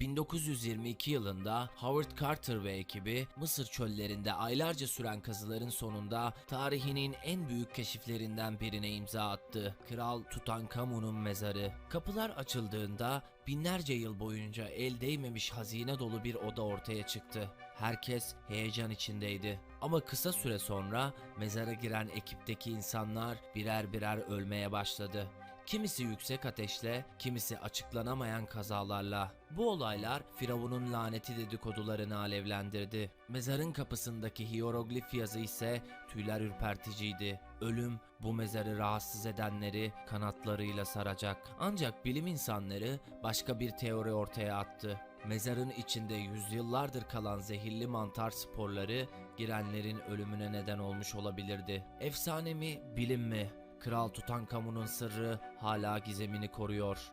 1922 yılında Howard Carter ve ekibi Mısır çöllerinde aylarca süren kazıların sonunda tarihinin en büyük keşiflerinden birine imza attı. Kral Tutankamon'un mezarı. Kapılar açıldığında binlerce yıl boyunca el değmemiş hazine dolu bir oda ortaya çıktı. Herkes heyecan içindeydi. Ama kısa süre sonra mezara giren ekipteki insanlar birer birer ölmeye başladı. Kimisi yüksek ateşle, kimisi açıklanamayan kazalarla. Bu olaylar Firavun'un laneti dedikodularını alevlendirdi. Mezarın kapısındaki hieroglif yazı ise tüyler ürperticiydi. Ölüm bu mezarı rahatsız edenleri kanatlarıyla saracak. Ancak bilim insanları başka bir teori ortaya attı. Mezarın içinde yüzyıllardır kalan zehirli mantar sporları girenlerin ölümüne neden olmuş olabilirdi. Efsane mi, bilim mi? Kral Tutankamon'un sırrı hala gizemini koruyor.